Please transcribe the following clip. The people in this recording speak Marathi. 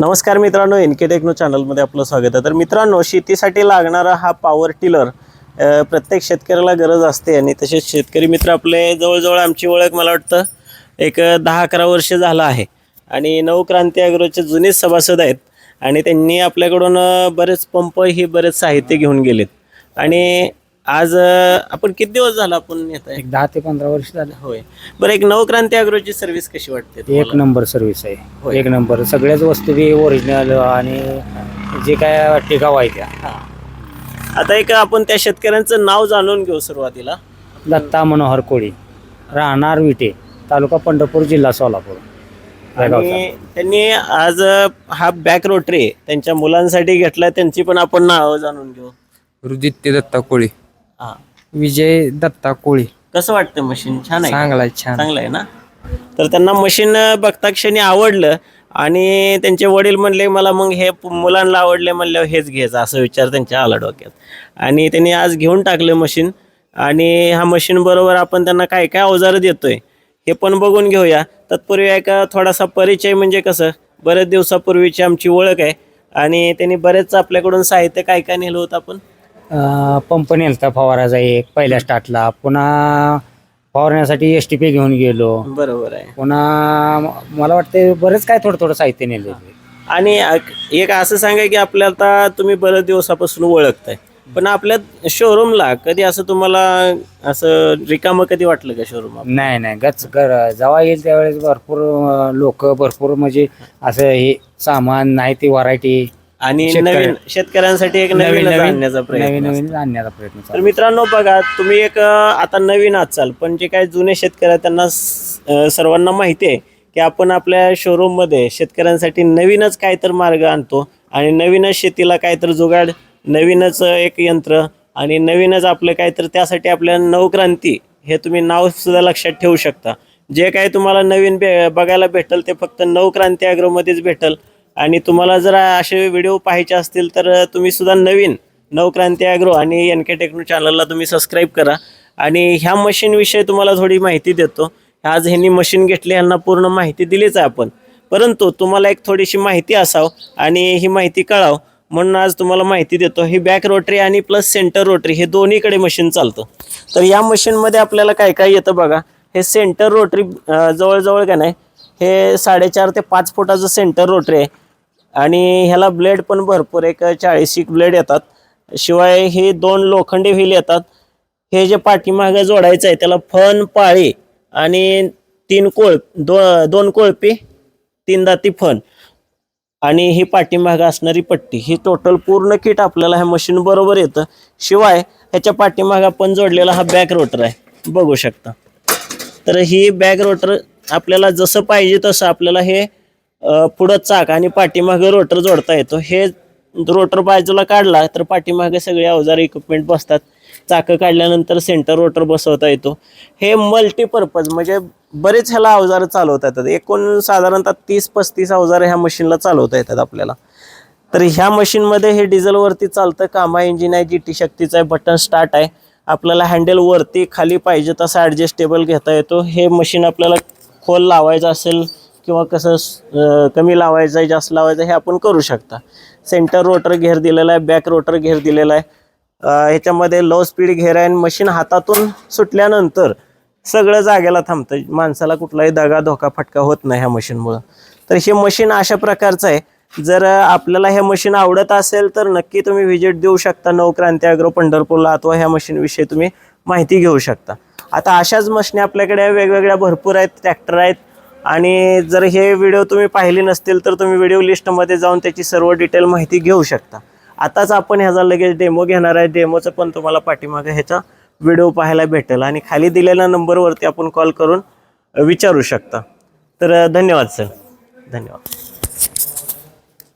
नमस्कार मित्रांनो एन के टेक्नो चॅनलमध्ये आपलं स्वागत आहे. तर मित्रांनो शेतीसाठी लागणारा हा पॉवर टिलर प्रत्येक शेतकऱ्याला गरज असते आणि तसेच शेतकरी मित्र आपले जवळजवळ आमची ओळख मला वाटतं एक दहा अकरा वर्ष झालं आहे. आणि नवक्रांती अग्रोचे जुनेच सभासद आहेत आणि त्यांनी आपल्याकडून बरेच पंप ही बरेच साहित्य घेऊन गेलेत. आणि आज अ, आपण किती दिवस झाला आपण येत आहे एक दहा ते पंधरा वर्ष झालं. होय. बरं एक नवक्रांती अॅग्रोची सर्व्हिस कशी वाटते एक तुम्हाला? नंबर सर्व्हिस होय. आहे एक नंबर. सगळ्याच वस्तू बी ओरिजिनल आणि जे काय टिकाव आहे. त्या हा. आता एक आपण त्या शेतकऱ्यांचं नाव जाणून घेऊ सुरुवातीला. दत्ता मनोहर कोळी राहणार विटे तालुका पंढरपूर जिल्हा सोलापूर. या गावचा. आणि त्यांनी आज हा बॅक रोटरी त्यांच्या मुलांसाठी घेतला त्यांची पण आपण नाव जाणून घेऊ. रुदित्य दत्ता कोळी. हा. विजय दत्ता कोळी. कसं वाटतं मशीन छान आहे का? चांगलाय छान. चांगलं आहे ना? तर त्यांना मशीन बघता क्षणी आवडलं आणि त्यांचे वडील म्हणले मला मग हे प- मुलांना आवडले म्हणल्यावर हेच घ्यायचं असं विचार त्यांच्या आला डोक्यात. आणि त्यांनी आज घेऊन टाकलं मशीन आणि ह्या मशीन बरोबर आपण त्यांना काय काय अवजारं देतोय हे पण बघून घेऊया. तत्पूर्वी एका थोडासा परिचय म्हणजे कसं बरेच दिवसापूर्वीची आमची ओळख आहे. आणि त्यांनी बरेच आपल्याकडून साहित्य काय काय नेलं होतं आपण? पंप नेलता फवाराचा एक पहिल्या स्टार्टला. पुन्हा फवारण्यासाठी एस टी पी घेऊन गेलो. बरोबर आहे. पुन्हा मला वाटतं बरेच काय थोडं थोडं साहित्य नेले आणि एक असं सांगा की आपल्याला आता तुम्ही बरेच दिवसापासून ओळखताय. पण आपल्या शोरूमला कधी असं तुम्हाला असं रिकामं कधी वाटलं का शोरूम नाही नाही. गच गर जेव्हा येईल त्यावेळेस भरपूर लोक भरपूर म्हणजे असं हे सामान नाही ती व्हरायटी आणि शेतकऱ्या- नवीन शेतकऱ्यांसाठी एक नवीन आणण्याचा नवीन प्रयत्न. नवीन आणण्याचा प्रयत्न तर चालू मित्रांनो बघा तुम्ही एक अं, आता नवीन असाल पण जे काही जुने शेतकरी आहेत त्यांना स- अं, सर्वांना माहिती आहे की आपण आपल्या शोरूममध्ये शेतकऱ्यांसाठी नवीनच काय तर मार्ग आणतो आणि नवीनच शेतीला काय तर जुगाड नवीनच एक यंत्र आणि नवीनच आपलं काय तर त्यासाठी आपल्याला नवक्रांती हे तुम्ही नाव सुद्धा लक्षात ठेवू शकता जे काही तुम्हाला नवीन बे बघायला भेटेल ते फक्त नवक्रांती ॲग्रोमध्येच भेटेल आणि तुम्हाला जर असे व्हिडिओ पाहायचे असतील तर तुम्ही सुद्धा नवीन नवक्रांती ॲग्रो आणि एन के टेक्नो चॅनलला तुम्ही सबस्क्राईब करा. आणि ह्या मशीनविषयी तुम्हाला थोडी माहिती देतो. आज ह्यांनी मशीन घेतली ह्यांना पूर्ण माहिती दिलीच आहे आपण. परंतु तुम्हाला एक थोडीशी माहिती असावं आणि ही माहिती कळावं. म्हणून आज तुम्हाला माहिती देतो ही बॅक रोटरी आणि प्लस सेंटर रोटरी हे दोन्हीकडे मशीन चालतं. तर या मशीनमध्ये आपल्याला काय काय येतं बघा. हे सेंटर रोटरी जवळजवळ का नाही हे साडेचार ते पाच फुटाचं सेंटर रोटरी आहे. आणि ह्याला ब्लेड पण भरपूर एक चाळीस एक ब्लेड येतात. शिवाय हे दोन लोखंडी व्हील येतात. हे जे पाठीमागं जोडायचं आहे त्याला फन पाळी आणि तीन कोळ दो दोन कोळपी तीन दाती फन. आणि ही पाठीमागं असणारी पट्टी ही टोटल पूर्ण किट आपल्याला ह्या मशीन बरोबर येतं. शिवाय ह्याच्या पाठीमागं आपण जोडलेला हा बॅक रोटर आहे. बघू शकता. तर ही बॅक रोटर आपल्याला जसं पाहिजे तसं आपल्याला हे पुढं चाक आणि पाठीमागं रोटर जोडता येतो. हे रोटर बाजूला काढला तर पाठीमागे सगळे अवजार इक्विपमेंट बसतात. चाकं काढल्यानंतर सेंटर रोटर बसवता येतो. हे मल्टीपर्पज म्हणजे बरेच ह्याला अवजारं चालवता येतात. एकूण साधारणतः तीस पस्तीस अवजारं ह्या मशीनला चालवता येतात आपल्याला. तर ह्या मशीनमध्ये हे डिझेलवरती चालतं कामा इंजिन आहे जी टी शक्तीचं आहे बटन स्टार्ट आहे. आपल्याला हँडल वरती खाली पाहिजे तसं ॲडजस्टेबल घेता येतो. हे मशीन आपल्याला खोल लावायचं असेल किंवा कसं अं, कमी लावायचं आहे जास्त लावायचं आहे हे आपण करू शकता. सेंटर रोटर घेर दिलेला आहे बॅक रोटर घेर दिलेला आहे. अं, ह्याच्यामध्ये लो स्पीड घेर आहे आणि मशीन हातातून सुटल्यानंतर सगळं जागेला थांबतं माणसाला कुठलाही दगा धोका फटका होत नाही ह्या मशीनमुळं तर हे मशीन अशा प्रकारचं आहे. जर आपल्याला हे मशीन आवडत असेल तर नक्की तुम्ही व्हिजिट देऊ शकता. नवक्रांती अॅग्रो पंढरपूरला अथवा ह्या मशीनविषयी तुम्ही माहिती घेऊ शकता. आता अशाच मशीनी आपल्याकडे वेगवेगळ्या भरपूर आहेत ट्रॅक्टर आहेत. आणि जर हे व्हिडिओ तुम्ही पाहिले नसतील तर तुम्ही व्हिडिओ लिस्टमध्ये जाऊन त्याची सर्व डिटेल माहिती घेऊ शकता. आताच आपण ह्याचा लगेच डेमो घेणार आहे. डेमोचं पण तुम्हाला पाठीमागे ह्याचा व्हिडिओ पाहायला भेटेल. आणि खाली दिलेल्या नंबरवरती आपण कॉल करून विचारू शकता. तर धन्यवाद सर धन्यवाद.